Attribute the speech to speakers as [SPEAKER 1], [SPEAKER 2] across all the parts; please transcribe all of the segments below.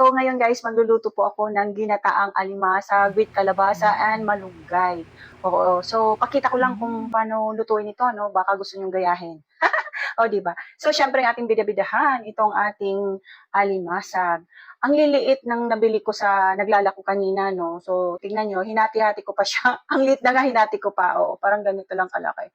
[SPEAKER 1] So ngayon guys, magluluto po ako ng ginataang alimasa with kalabasa and malunggay. Oo, so pakita ko lang kung paano lutuin ito, no? Baka gusto nyong gayahin. o, di ba? So syempre ang ating bidabidahan, itong ating alimasag. Ang liliit ng nabili ko sa naglalako kanina, no? So tingnan nyo, hinati-hati ko pa siya. ang liit na nga hinati ko pa, oo. Parang ganito lang kalaki.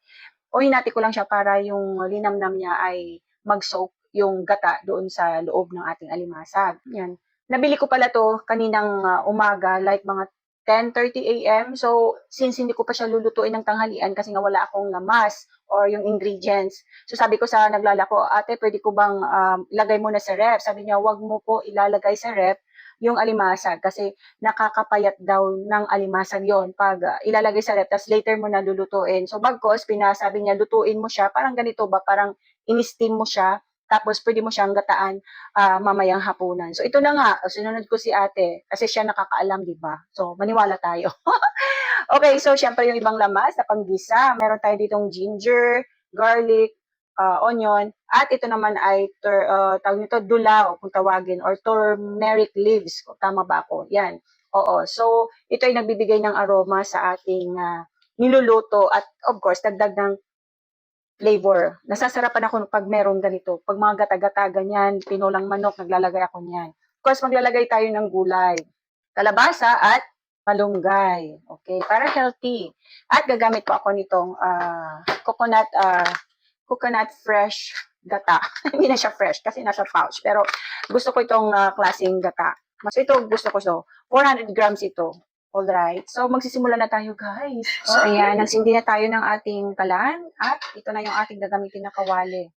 [SPEAKER 1] O hinati ko lang siya para yung linamnam niya ay mag-soak yung gata doon sa loob ng ating alimasag. Yan. Nabili ko pala to kaninang uh, umaga, like mga 10.30 a.m. So, since hindi ko pa siya lulutuin ng tanghalian kasi nga wala akong lamas or yung ingredients. So, sabi ko sa naglalako, ate, pwede ko bang um, ilagay mo na sa ref? Sabi niya, wag mo po ilalagay sa ref yung alimasag kasi nakakapayat daw ng alimasag yon pag uh, ilalagay sa ref tapos later mo na lulutuin. So bagkos, pinasabi niya lutuin mo siya parang ganito ba parang in-steam mo siya tapos pwede mo siyang gataan uh, mamayang hapunan. So ito na nga, sinunod ko si ate kasi siya nakakaalam, di ba? So maniwala tayo. okay, so syempre yung ibang lamas na panggisa, meron tayo ditong ginger, garlic, uh, onion, at ito naman ay tur, uh, tawag nito dulaw kung tawagin or turmeric leaves. Tama ba ako? Yan. Oo. So ito ay nagbibigay ng aroma sa ating uh, niluluto at of course dagdag ng flavor. Nasasarapan ako pag meron ganito. Pag mga gata-gata, ganyan, pinolang manok, naglalagay ako niyan. Of course, maglalagay tayo ng gulay. Kalabasa at malunggay. Okay, para healthy. At gagamit po ako nitong uh, coconut uh, coconut fresh gata. Hindi na siya fresh kasi nasa pouch. Pero gusto ko itong uh, klaseng gata. Mas ito gusto ko so. 400 grams ito. Alright, so magsisimula na tayo guys. So ayan, nagsindi na tayo ng ating kalan at ito na yung ating gagamitin na kawali.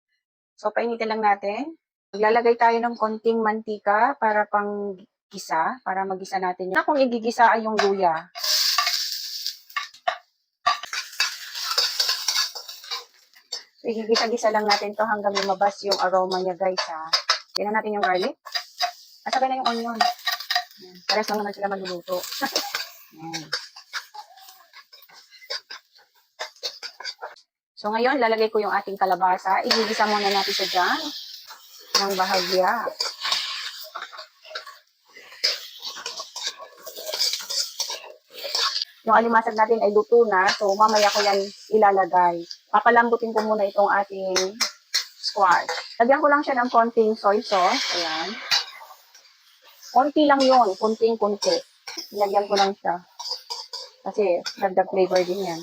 [SPEAKER 1] So painitin lang natin. Maglalagay tayo ng konting mantika para pang gisa, para magisa natin yun. Kung igigisa ay yung luya. So igigisa-gisa lang natin to hanggang lumabas yung aroma niya guys ha. Tingnan natin yung garlic. At sabay na yung onion. Pares lang naman sila maluluto. So ngayon, lalagay ko yung ating kalabasa. Igigisa muna natin siya dyan ng bahagya. Yung alimasag natin ay luto na. So mamaya ko yan ilalagay. Papalambutin ko muna itong ating squash. Lagyan ko lang siya ng konting soy sauce. Ayan. Konti lang yon, kunting-kunti. Ilagyan ko lang siya. Kasi dagdag flavor din yan.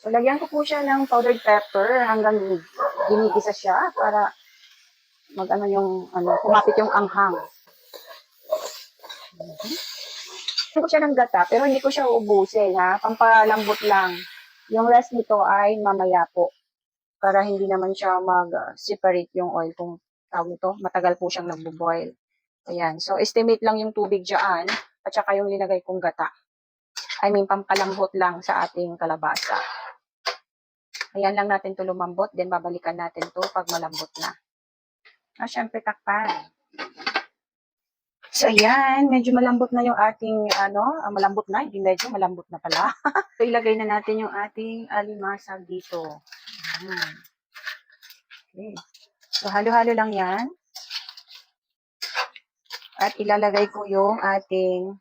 [SPEAKER 1] So, lagyan ko po siya ng powdered pepper hanggang ginigisa siya para mag-ano yung, ano, kumapit yung anghang. Mm-hmm. ko siya ng gata, pero hindi ko siya ubusin, ha? Pampalambot lang. Yung rest nito ay mamaya po. Para hindi naman siya mag-separate yung oil kung tawag nito. Matagal po siyang nagbo-boil. Ayan. So, estimate lang yung tubig dyan at saka yung linagay kong gata. I mean, pampalambot lang sa ating kalabasa. Ayan lang natin to lumambot, then babalikan natin to pag malambot na. Ah, syempre takpan. So, ayan, medyo malambot na yung ating, ano, ah, malambot na, hindi medyo malambot na pala. so, ilagay na natin yung ating alimasag dito. Ayan. Okay. So, halo-halo lang yan. At ilalagay ko yung ating,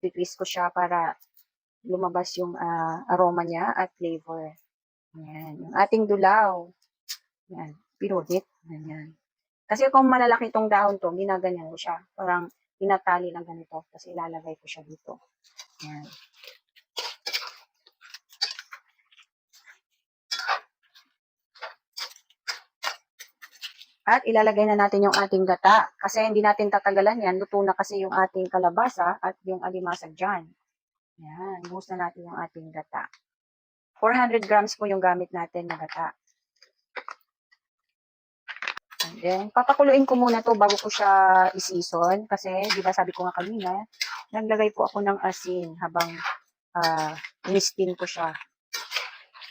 [SPEAKER 1] twist ko siya para lumabas yung uh, aroma niya at flavor. Ayan. Yung ating dulaw. Ayan. Pinudit. Ayan. Kasi kung malalaki itong dahon to, ginaganyan ko siya. Parang pinatali lang ganito. Kasi ilalagay ko siya dito. Ayan. At ilalagay na natin yung ating gata. Kasi hindi natin tatagalan yan. Luto na kasi yung ating kalabasa at yung alimasag dyan. Yan, buhos na natin yung ating gata. 400 grams po yung gamit natin na gata. And then, papakuluin ko muna to bago ko siya isison. Kasi, di ba sabi ko nga kanina, naglagay po ako ng asin habang uh, in ko siya.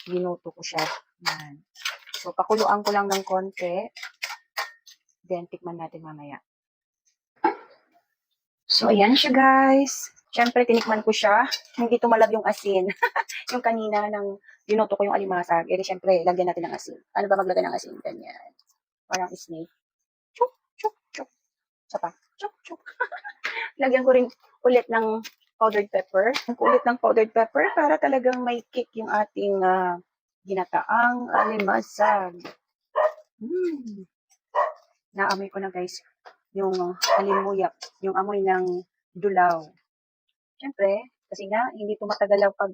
[SPEAKER 1] Ginuto ko siya. Yan. So, pakuluan ko lang ng konti. Then, tikman natin mamaya. So, ayan siya guys. Siyempre, tinikman ko siya. Hindi tumalab yung asin. yung kanina ng dinuto ko yung alimasag. Eh, siyempre, lagyan natin ng asin. Ano ba maglagay ng asin? Ganyan. Parang snake. Chuk, chuk, chuk. Isa pa. Chok, chok. Lagyan ko rin ulit ng powdered pepper. Ulit ng powdered pepper para talagang may kick yung ating ah, ginataang alimasag. Mm. Naamoy ko na guys yung alimuyak, yung amoy ng dulaw. Siyempre, kasi nga, hindi ito matagal ang pag,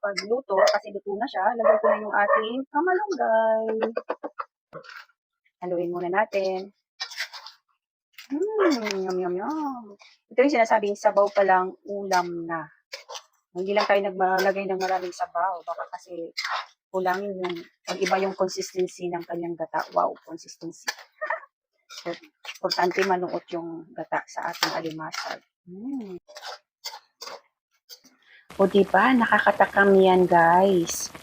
[SPEAKER 1] pagluto kasi luto na siya. Lagay ko na yung ating kamalunggay. Haluin muna natin. Mmm, yum, yum, yum. Ito yung sinasabing sabaw pa lang, ulam na. Hindi lang tayo nagmalagay ng maraming sabaw. Baka kasi kulangin yung, pag-iba yung consistency ng kanyang gata. Wow, consistency. So, importante manuot yung gata sa ating alimasag. Mm. O diba, nakakatakam yan guys.